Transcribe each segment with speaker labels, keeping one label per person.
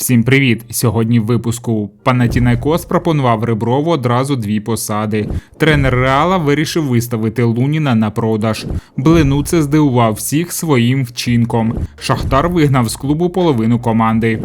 Speaker 1: Всім привіт! Сьогодні в випуску Панатінайкос пропонував Реброву одразу дві посади. Тренер Реала вирішив виставити Луніна на продаж. Блинуце здивував всіх своїм вчинком. Шахтар вигнав з клубу половину команди.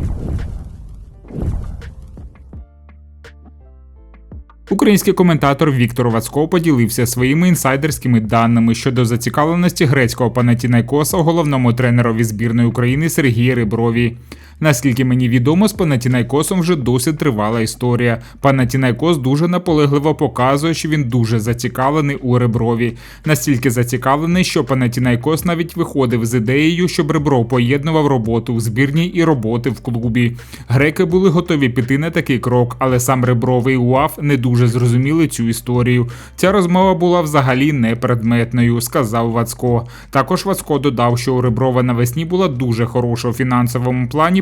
Speaker 1: Український коментатор Віктор Вацко поділився своїми інсайдерськими даними щодо зацікавленості грецького Панатінайкоса головному тренерові збірної України Сергії Риброві. Наскільки мені відомо, з Панатінайкосом вже досить тривала історія. Панатінайкос дуже наполегливо показує, що він дуже зацікавлений у Реброві. Настільки зацікавлений, що Панатінайкос навіть виходив з ідеєю, щоб Ребров поєднував роботу в збірній і роботи в клубі. Греки були готові піти на такий крок, але сам Ребров і УАФ не дуже зрозуміли цю історію. Ця розмова була взагалі непредметною, сказав Вацко. Також Вацко додав, що у Реброва навесні була дуже хороша у фінансовому плані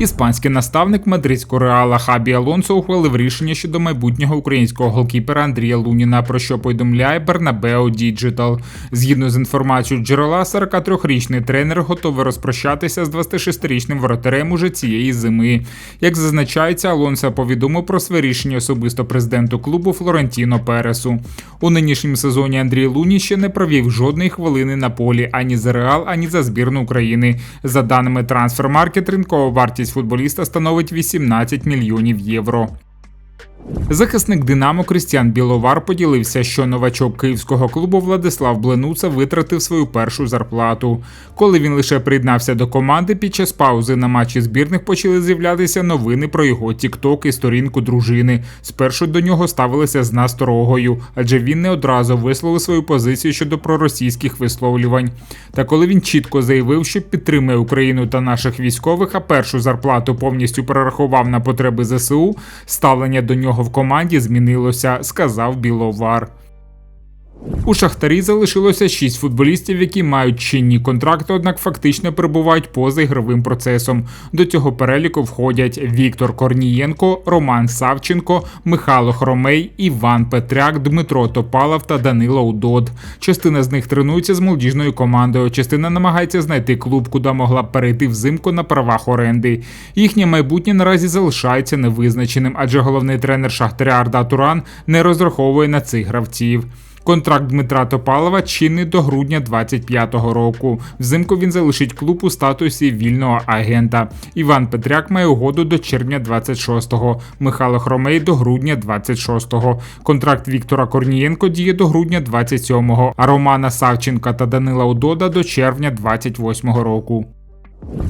Speaker 1: Іспанський наставник мадридського реала Хабі Алонсо ухвалив рішення щодо майбутнього українського голкіпера Андрія Луніна, про що повідомляє Бернабео Діджитал. Згідно з інформацією джерела, 43-річний тренер готовий розпрощатися з 26-річним воротарем уже цієї зими. Як зазначається, Алонсо повідомив про своє рішення особисто президенту клубу Флорентіно Пересу. У нинішньому сезоні Андрій Луні ще не провів жодної хвилини на полі ані за Реал, ані за збірну України. За даними трансфермаркет, ринкова вартість футболіста становить 18 мільйонів євро. Захисник Динамо Крістіан Біловар поділився, що новачок київського клубу Владислав Бленуца витратив свою першу зарплату. Коли він лише приєднався до команди, під час паузи на матчі збірних почали з'являтися новини про його тікток і сторінку дружини. Спершу до нього ставилися з насторогою, адже він не одразу висловив свою позицію щодо проросійських висловлювань. Та коли він чітко заявив, що підтримує Україну та наших військових, а першу зарплату повністю перерахував на потреби ЗСУ, ставлення до нього в команді змінилося, сказав Біловар. У Шахтарі залишилося шість футболістів, які мають чинні контракти, однак фактично перебувають поза ігровим процесом. До цього переліку входять Віктор Корнієнко, Роман Савченко, Михайло Хромей, Іван Петряк, Дмитро Топалов та Данило Удод. Частина з них тренується з молодіжною командою. Частина намагається знайти клуб, куди могла б перейти взимку на правах оренди. Їхнє майбутнє наразі залишається невизначеним, адже головний тренер Шахтаря Арда Туран не розраховує на цих гравців. Контракт Дмитра Топалова чинний до грудня 25-го року. Взимку він залишить клуб у статусі вільного агента. Іван Петряк має угоду до червня 26-го, Михайло Хромей до грудня 26-го. Контракт Віктора Корнієнко діє до грудня 27-го, а Романа Савченка та Данила Удода до червня 28-го року.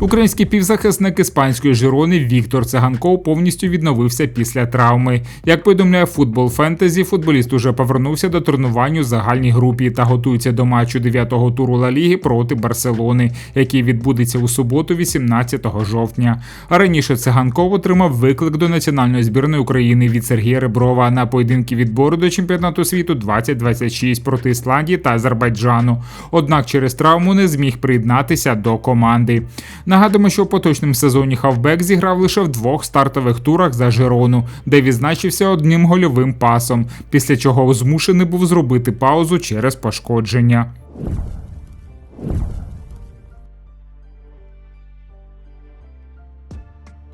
Speaker 1: Український півзахисник іспанської Жирони Віктор Циганков повністю відновився після травми. Як повідомляє футбол фентезі, футболіст уже повернувся до тренувань у загальній групі та готується до матчу 9-го туру Ла Ліги проти Барселони, який відбудеться у суботу, 18 жовтня. А раніше циганков отримав виклик до національної збірної України від Сергія Реброва на поєдинки відбору до чемпіонату світу 2026 проти Ісландії та Азербайджану. Однак через травму не зміг приєднатися до команди. Нагадуємо, що в поточному сезоні Хавбек зіграв лише в двох стартових турах за Жирону, де відзначився одним гольовим пасом, після чого змушений був зробити паузу через пошкодження.